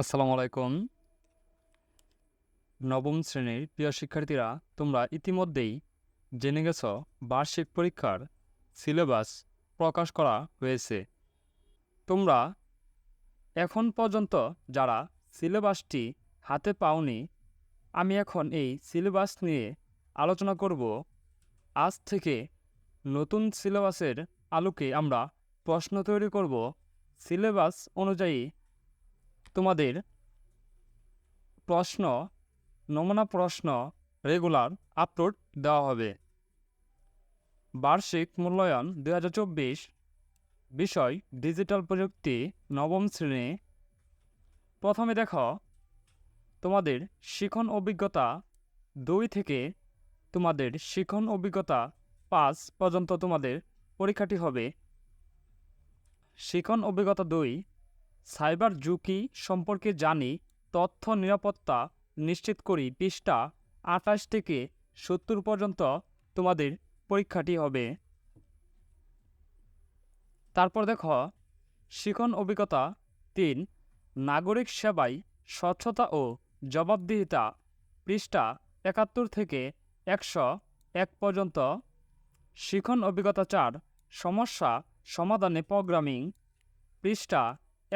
আসসালামু আলাইকুম। নবম শ্রেণির প্রিয় শিক্ষার্থীরা, তোমরা ইতিমধ্যেই জেনে গেছ, বার্ষিক পরীক্ষার সিলেবাস প্রকাশ করা হয়েছে। তোমরা এখন পর্যন্ত যারা সিলেবাসটি হাতে পাওনি, আমি এখন এই সিলেবাস নিয়ে আলোচনা করব। আজ থেকে নতুন সিলেবাসের আলোকে আমরা প্রশ্ন তৈরি করব। সিলেবাস অনুযায়ী তোমাদের প্রশ্ন, নমুনা প্রশ্ন রেগুলার আপলোড দেওয়া হবে। বার্ষিক মূল্যায়ন দুই বিষয় ডিজিটাল প্রযুক্তি নবম শ্রেণি। প্রথমে দেখো, তোমাদের শিখন অভিজ্ঞতা দুই থেকে তোমাদের শিখন অভিজ্ঞতা পাঁচ পর্যন্ত তোমাদের পরীক্ষাটি হবে। শিখন অভিজ্ঞতা দুই সাইবার ঝুঁকি সম্পর্কে জানি, তথ্য নিরাপত্তা নিশ্চিত করি পৃষ্ঠা আঠাশ থেকে সত্তর পর্যন্ত তোমাদের পরীক্ষাটি হবে। তারপর দেখো, শিখন অভিজ্ঞতা তিন, নাগরিক সেবায় স্বচ্ছতা ও জবাবদিহিতা, পৃষ্ঠা একাত্তর থেকে একশো এক পর্যন্ত। শিখন অভিজ্ঞতা চার, সমস্যা সমাধানে প্রোগ্রামিং, পৃষ্ঠা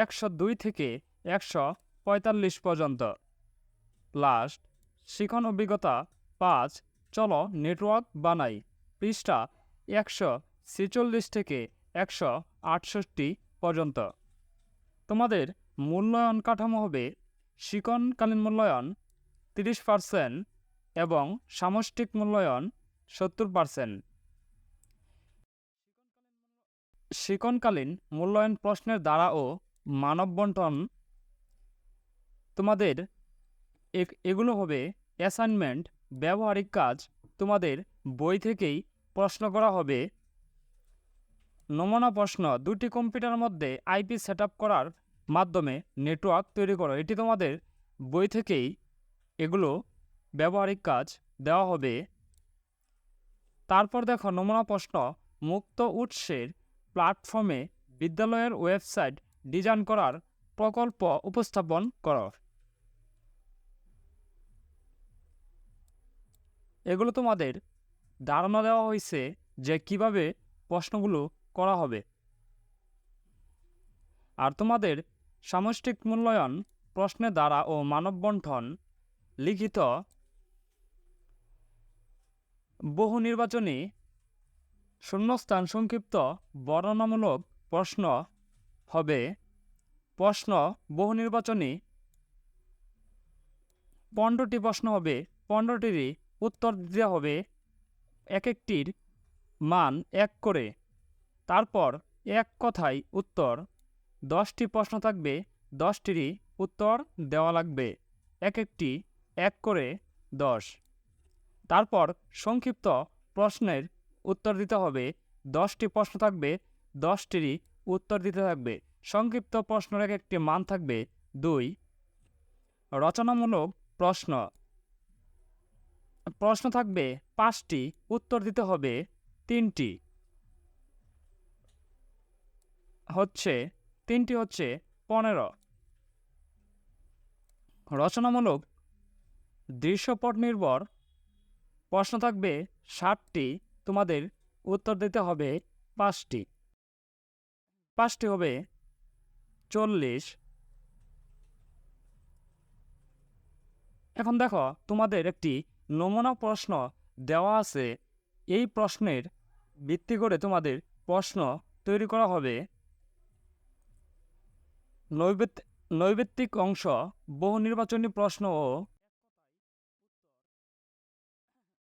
একশো দুই থেকে একশো পঁয়তাল্লিশ পর্যন্ত। লাস্ট শিখন অভিজ্ঞতা পাঁচ, চলো নেটওয়ার্ক বানাই। পৃষ্ঠা একশো ছেচল্লিশ থেকে একশো আটষট্টি পর্যন্ত। তোমাদের মূল্যায়ন কাঠামো হবে শিকনকালীন মূল্যায়ন তিরিশ পার্সেন্ট এবং সামষ্টিক মূল্যায়ন সত্তর পার্সেন্ট শিকনকালীন মূল্যায়ন প্রশ্নের দ্বারা ও মানব বন্টন তোমাদের এগুলো হবে অ্যাসাইনমেন্ট, ব্যবহারিক কাজ তোমাদের বই থেকেই প্রশ্ন করা হবে। নমুনা প্রশ্ন, দুটি কম্পিউটারের মধ্যে আইপি সেট করার মাধ্যমে নেটওয়ার্ক তৈরি করো। এটি তোমাদের বই থেকেই এগুলো ব্যবহারিক কাজ দেওয়া হবে। তারপর দেখো, নমুনা প্রশ্ন, মুক্ত উৎসের প্ল্যাটফর্মে বিদ্যালয়ের ওয়েবসাইট ডিজাইন করার প্রকল্প উপস্থাপন করো। এগুলো তোমাদের ধারণা দেওয়া হয়েছে যে কীভাবে প্রশ্নগুলো করা হবে। আর তোমাদের সামষ্টিক মূল্যায়ন, প্রশ্নের দ্বারা ও মানব বন্টন লিখিত বহু নির্বাচনী শূন্যস্থান সংক্ষিপ্ত বর্ণনামূলক প্রশ্ন হবে। প্রশ্ন, বহু নির্বাচনী পনেরোটি প্রশ্ন হবে, পনেরোটিরই উত্তর দিতে হবে। এক একটির মান এক করে। তারপর এক কথায় উত্তর। দশটি প্রশ্ন থাকবে, দশটিরই উত্তর দেওয়া লাগবে। এক একটি এক করে দশ। তারপর সংক্ষিপ্ত প্রশ্নের উত্তর দিতে হবে। দশটি প্রশ্ন থাকবে, দশটিরই উত্তর দিতে থাকবে। সংক্ষিপ্ত প্রশ্নের এক একটি মান থাকবে দুই। রচনামূলক প্রশ্ন। প্রশ্ন থাকবে পাঁচটি, উত্তর দিতে হবে তিনটি। হচ্ছে তিনটি হচ্ছে পনেরো। রচনামূলক দৃশ্যপট নির্ভর। প্রশ্ন থাকবে ষাটটি, তোমাদের উত্তর দিতে হবে পাঁচটি। পাঁচটি হবে। চল্লিশ। এখন দেখো, তোমাদের একটি নমুনা প্রশ্ন দেওয়া আছে। এই প্রশ্নের ভিত্তি করে তোমাদের প্রশ্ন তৈরি করা হবে। নৈবেত নৈবেত্তিক অংশ, বহু নির্বাচনী প্রশ্ন ও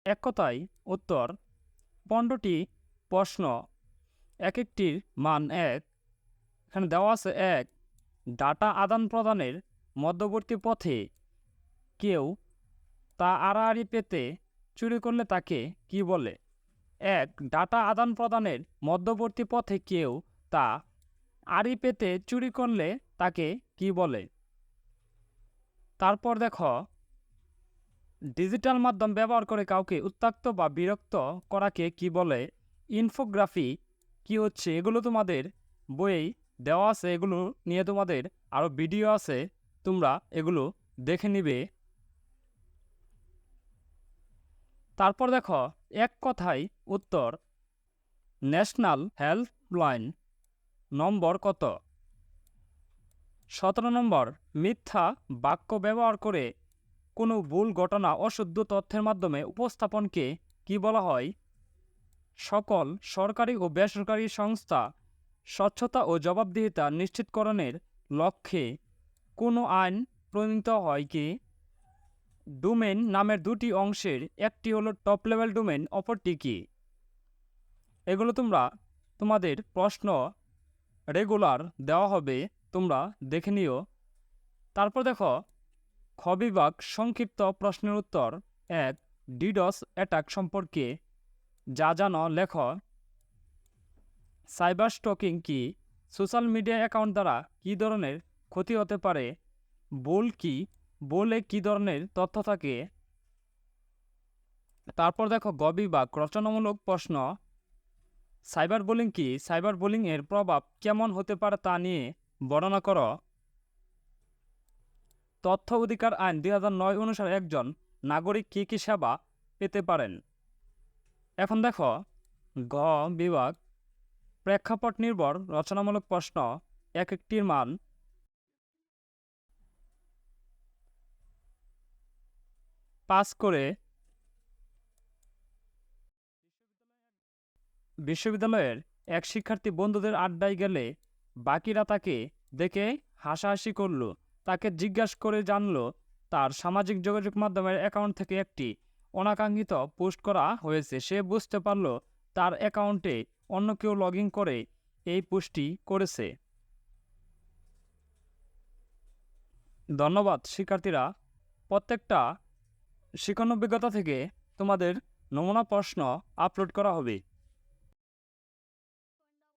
এক কথায় উত্তর। পনেরোটি প্রশ্ন, এক একটির মান এক। এখানে দেওয়া আছে এক, ডাটা আদান প্রদানের মধ্যবর্তী পথে কেউ তা আড়াআড়ি পেতে চুরি করলে তাকে কি বলে? এক, ডাটা আদান প্রদানের মধ্যবর্তী পথে কেউ তা আড়ি পেতে চুরি করলে তাকে কি বলে? তারপর দেখো, ডিজিটাল মাধ্যম ব্যবহার করে কাউকে উত্তাক্ত বা বিরক্ত করাকে কি বলে? ইনফোগ্রাফি কি হচ্ছে? এগুলো তোমাদের বইয়েই দেওয়া আছে এগুলো নিয়ে তোমাদের আরও ভিডিও আছে, তোমরা এগুলো দেখে নিবে। তারপর দেখো, এক কথায় উত্তর, ন্যাশনাল হেল্পলাইন নম্বর কত? সতেরো নম্বর, মিথ্যা বাক্য ব্যবহার করে কোনো ভুল, ঘটনা, অশুদ্ধ তথ্যের মাধ্যমে উপস্থাপনকে কি বলা হয়? সকল সরকারি ও বেসরকারি সংস্থা স্বচ্ছতা ও জবাবদিহিতা নিশ্চিতকরণের লক্ষ্যে কোনো আইন প্রণীত হয় কি? ডোমেন নামের দুটি অংশের একটি হলো টপ লেভেল ডোমেন, অপরটি কি? এগুলো তোমরা, তোমাদের প্রশ্ন রেগুলার দেওয়া হবে, তোমরা দেখে নিও। তারপর দেখো, খ বিভাগ সংক্ষিপ্ত প্রশ্নের উত্তর, এক, ডিডস অ্যাটাক সম্পর্কে যা জানো, লেখ। সাইবার স্টকিং কি? সোশ্যাল মিডিয়া অ্যাকাউন্ট দ্বারা কী ধরনের ক্ষতি হতে পারে? বোল কি? বলে কী ধরনের তথ্য থাকে? তারপর দেখো গ বিভাগ, রচনামূলক প্রশ্ন। সাইবার বোলিং কি? সাইবার বুলিং এর প্রভাব কেমন হতে পারে তা নিয়ে বর্ণনা করো। তথ্য অধিকার আইন দুই নয় অনুসারে একজন নাগরিক কী কী সেবা পেতে পারেন? এখন দেখো গ বিভাগ প্রেক্ষাপট নির্ভর, রচনামূলক প্রশ্ন, এক একটির মান। পাস করে বিশ্ববিদ্যালয়ের এক শিক্ষার্থী বন্ধুদের আড্ডায় গেলে বাকিরা তাকে দেখে হাসাহাসি করল, তাকে জিজ্ঞাসা করে জানল, তার সামাজিক যোগাযোগ মাধ্যমের অ্যাকাউন্ট থেকে একটি অনাকাঙ্ক্ষিত পোস্ট করা হয়েছে। সে বুঝতে পারল, তার অ্যাকাউন্টে অন্য কেউ লগ করে এই পুষ্টি করেছে। ধন্যবাদ, শিক্ষার্থীরা। প্রত্যেকটা শিক্ষণ অভিজ্ঞতা থেকে তোমাদের নমুনা প্রশ্ন আপলোড করা হবে।